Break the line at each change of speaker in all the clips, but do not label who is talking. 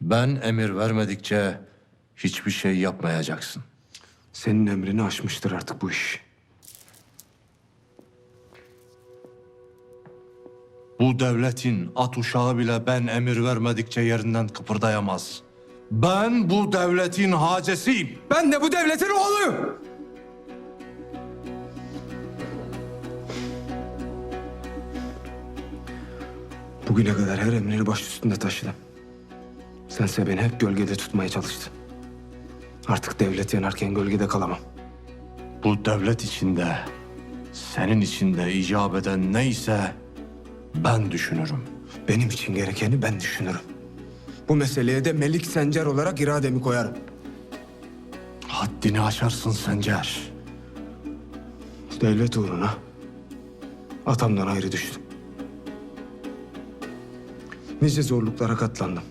Ben emir vermedikçe hiçbir şey yapmayacaksın.
Senin emrini aşmıştır artık bu iş.
Bu devletin at uşağı bile ben emir vermedikçe yerinden kıpırdayamaz. Ben bu devletin hacesiyim.
Ben de bu devletin oğluyum. Bugüne kadar her emrini baş üstünde taşıdım. Sense beni hep gölgede tutmaya çalıştın. Artık devlet yanarken gölgede kalamam.
Bu devlet içinde, senin içinde icap eden neyse ben düşünürüm.
Benim için gerekeni ben düşünürüm. Bu meseleye de Melik Sencer olarak irademi koyarım.
Haddini aşarsın Sencer.
Devlet uğruna atamdan ayrı düştüm. Nice zorluklara katlandım.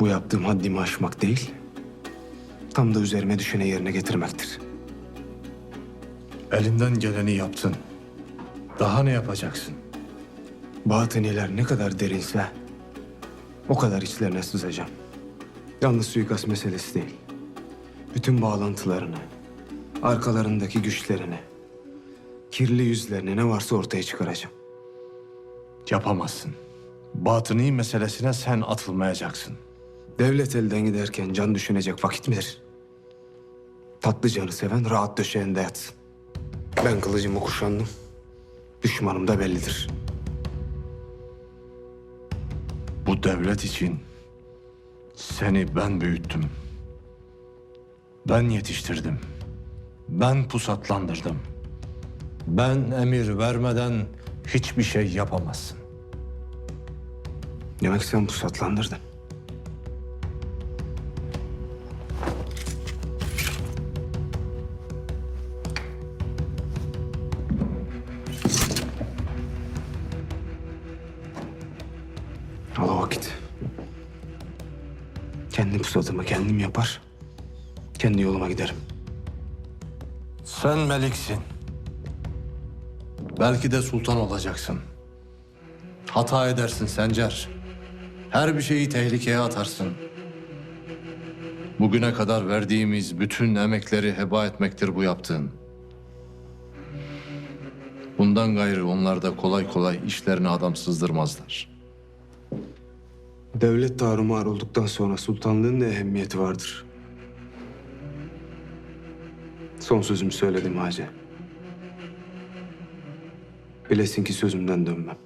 Bu yaptığım haddimi aşmak değil, tam da üzerime düşeni yerine getirmektir.
Elinden geleni yaptın. Daha ne yapacaksın?
Batıniler ne kadar derinse o kadar içlerine sızacağım. Yalnız suikast meselesi değil. Bütün bağlantılarını, arkalarındaki güçlerini, kirli yüzlerini ne varsa ortaya çıkaracağım.
Yapamazsın. Batıni meselesine sen atılmayacaksın.
Devlet elden giderken can düşünecek vakit midir? Tatlı canı seven rahat döşeğinde yatsın. Ben kılıcımı kuşandım. Düşmanım da bellidir.
Bu devlet için seni ben büyüttüm. Ben yetiştirdim. Ben pusatlandırdım. Ben emir vermeden hiçbir şey yapamazsın.
Demek sen pusatlandırdın. Al vakit. Kendi pusatımı kendim yapar. Kendi yoluma giderim.
Sen meliksin. Belki de sultan olacaksın. Hata edersin Sencer. Her bir şeyi tehlikeye atarsın. Bugüne kadar verdiğimiz bütün emekleri heba etmektir bu yaptığın. Bundan gayrı onlar da kolay kolay işlerine adam sızdırmazlar.
Devlet tarumar olduktan sonra sultanlığın ne ehemmiyeti vardır? Son sözümü söyledim Hacı. Bilesin ki sözümden dönmem.